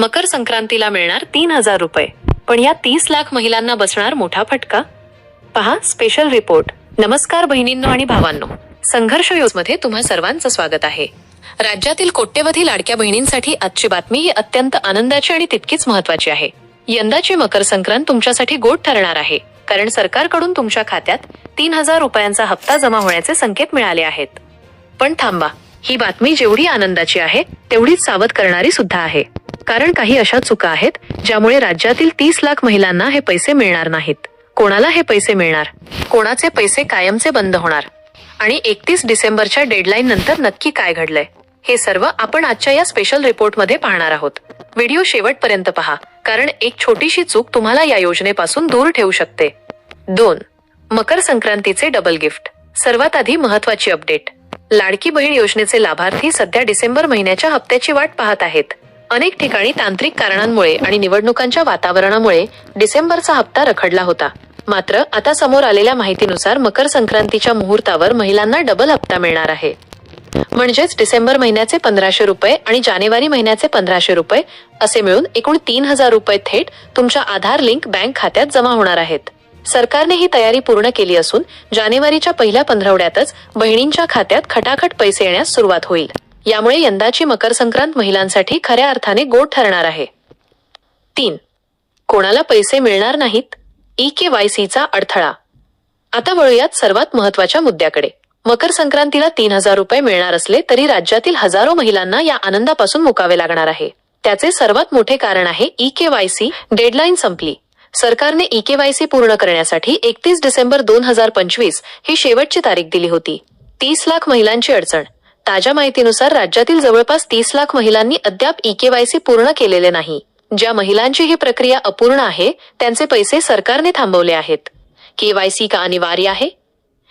मकर संक्रांतीला मिळणार तीन हजार रुपये. पण या तीस लाख महिलांना बसणार मोठा फटका? पहा स्पेशल रिपोर्ट नमस्कार बहिणींनो आणि भावांनो. संघर्षमध्ये तुम्हा सर्वांचं स्वागत आहे. राज्यातील कोट्यवधी लाडक्या बहिणींसाठी आजची बातमी ही अत्यंत आनंदाची आणि तितकीच महत्वाची आहे. यंदाची मकर संक्रांत तुमच्यासाठी गोड ठरणार आहे. कारण सरकारकडून तुमच्या खात्यात तीन हजार रुपयांचा हप्ता जमा होण्याचे संकेत मिळाले आहेत. पण थांबा ही बातमी जेवढी आनंदाची आहे तेवढीच सावध करणारी सुद्धा आहे. कारण काही अशा चुका आहेत ज्यामुळे राज्यातील तीस लाख महिलांना हे पैसे मिळणार नाहीत. कोणाला हे पैसे मिळणार? कोणाचे पैसे कायमचे बंद होणार? आणि एकतीस डिसेंबरच्या डेडलाईन नंतर नक्की काय घडलंय? हे सर्व आपण आजच्या या स्पेशल रिपोर्टमध्ये पाहणार आहोत. व्हिडिओ शेवटपर्यंत पहा कारण एक छोटीशी चूक तुम्हाला या योजनेपासून दूर ठेवू शकते. दोन मकर संक्रांतीचे डबल गिफ्ट. सर्वात आधी महत्वाची अपडेट. लाडकी बहीण योजनेचे लाभार्थी सध्या डिसेंबर महिन्याच्या हप्त्याची वाट पाहत आहेत. अनेक ठिकाणी तांत्रिक कारणांमुळे आणि निवडणुकांच्या वातावरणामुळे डिसेंबरचा हप्ता रखडला होता. मात्र आता समोर आलेल्या माहितीनुसार मकर संक्रांतीच्या मुहूर्तावर महिलांना डबल हप्ता मिळणार आहे. म्हणजेच डिसेंबर महिन्याचे पंधराशे रुपये आणि जानेवारी महिन्याचे पंधराशे रुपये असे मिळून एकूण तीन हजार रुपये थेट तुमच्या आधार लिंक बँक खात्यात जमा होणार आहेत. सरकारने ही तयारी पूर्ण केली असून जानेवारीच्या पहिल्या पंधरवड्यातच बहिणींच्या खात्यात खटाखट पैसे येण्यास सुरुवात होईल. यामुळे यंदाची मकर संक्रांत महिलांसाठी खऱ्या अर्थाने गोड ठरणार आहे. तीन. कोणाला पैसे मिळणार नाहीत? ई के वाय सीचा अडथळा. आता वळूयात सर्वात महत्त्वाच्या मुद्द्याकडे. मकर संक्रांतीला तीन हजार रुपये मिळणार असले तरी राज्यातील हजारो महिलांना या आनंदापासून मुकावे लागणार आहे. त्याचे सर्वात मोठे कारण आहे e K Y C deadline संपली. सरकारने ई के वाय सी पूर्ण करण्यासाठी एकतीस डिसेंबर दोन हजार पंचवीस ही शेवटची तारीख दिली होती. तीस लाख महिलांची अडचण. ताज्या माहितीनुसार राज्यातील जवळपास तीस लाख महिलांनी अद्याप ई पूर्ण केलेले नाही. ज्या महिलांची ही प्रक्रिया अपूर्ण आहे त्यांचे पैसे सरकारने थांबवले आहेत. केवायसी का अनिवार्य आहे?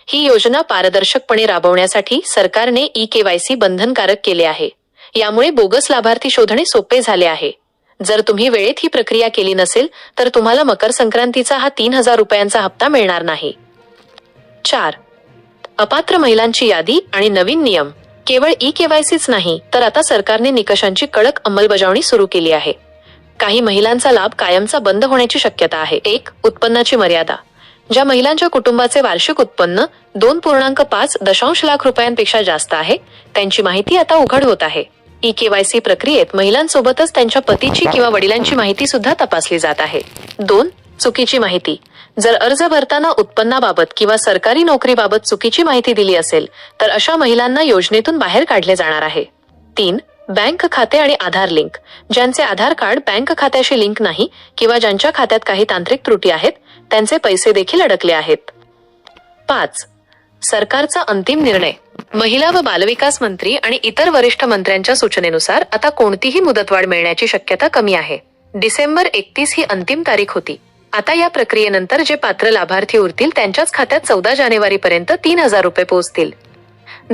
ही योजना पारदर्शकपणे राबवण्यासाठी सरकारने ई केवायसी बंधनकारक केले आहे. यामुळे बोगस लाभार्थी शोधणे सोपे झाले आहे. जर तुम्ही वेळेत ही प्रक्रिया केली नसेल तर तुम्हाला मकर संक्रांतीचा हा तीन हजार रुपयांचा हप्ता मिळणार नाही. चार. अपात्र महिलांची यादी आणि नवीन नियम. केवळ ई केवायसीच नाही तर आता सरकारने निकषांची कडक अंमलबजावणी सुरू केली आहे. काही महिलांचा लाभ कायमचा बंद होण्याची शक्यता आहे. एक उत्पन्नाची मर्यादा. ज्या महिलांच्या कुटुंबाचे वार्षिक उत्पन्न दोन पूर्णांक पाच दशांश लाख रुपयांपेक्षा जास्त आहे त्यांची माहिती आता उघड होत आहे. ई केवायसी प्रक्रियेत महिलांसोबतच त्यांच्या पतीची किंवा वडिलांची माहिती सुद्धा तपासली जात आहे. दोन चुकीची माहिती. जर अर्ज भरताना उत्पन्नाबाबत किंवा सरकारी नोकरीबाबत चुकीची माहिती दिली असेल तर अशा महिलांना योजनेतून बाहेर काढले जाणार आहे. तीन बँक खाते आणि आधार लिंक. ज्यांचे आधार कार्ड बँक खात्याशी लिंक नाही किंवा ज्यांच्या खात्यात काही तांत्रिक त्रुटी आहेत त्यांचे पैसे देखील अडकले आहेत. पाच सरकारचा अंतिम निर्णय. महिला व बालविकास मंत्री आणि इतर वरिष्ठ मंत्र्यांच्या सूचनेनुसार आता कोणतीही मुदतवाढ मिळण्याची शक्यता कमी आहे. डिसेंबर एकतीस ही अंतिम तारीख होती. आता या प्रक्रियेनंतर जे पात्र लाभार्थी उरतील त्यांच्याच खात्यात चौदा जानेवारी पर्यंत तीन हजार रुपये पोहोचतील.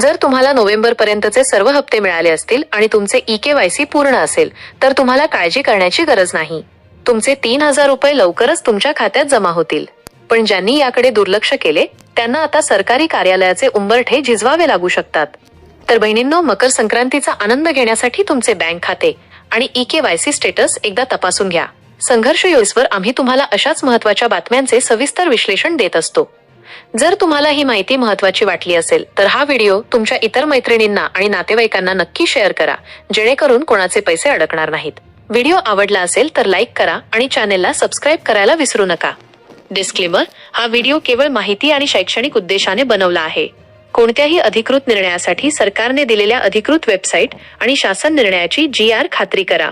जर तुम्हाला नोव्हेंबर पर्यंतचे सर्व हप्ते मिळाले असतील आणि तुमचे ई केवायसी पूर्ण असेल तर तुम्हाला काळजी करण्याची गरज नाही. तुमचे तीन हजार रुपये लवकरच तुमच्या खात्यात जमा होतील. पण ज्यांनी याकडे दुर्लक्ष केले त्यांना आता सरकारी कार्यालयाचे उंबरठे झिजवावे लागू शकतात. तर बहिणींनो मकर संक्रांतीचा आनंद घेण्यासाठी तुमचे बँक खाते आणि ई केवायसी स्टेटस एकदा तपासून घ्या. संघर्ष योजवर आम्ही तुम्हाला अशाच महत्त्वाच्या बातम्यांचे सविस्तर विश्लेषण देत असतो. जर तुम्हाला ही माहिती महत्वाची वाटली असेल तर हा व्हिडिओ तुमच्या इतर मैत्रिणींना आणि नातेवाईकांना नक्की शेअर करा जेणेकरून कोणाचे पैसे अडकणार नाहीत. व्हिडिओ आवडला असेल तर लाईक करा आणि चॅनेलला सबस्क्राईब करायला विसरू नका. डिस्क्लेमर हा व्हिडिओ केवळ माहिती आणि शैक्षणिक उद्देशाने बनवला आहे. कोणत्याही अधिकृत निर्णयासाठी सरकारने दिलेल्या अधिकृत वेबसाईट आणि शासन निर्णयाची जी आर खात्री करा.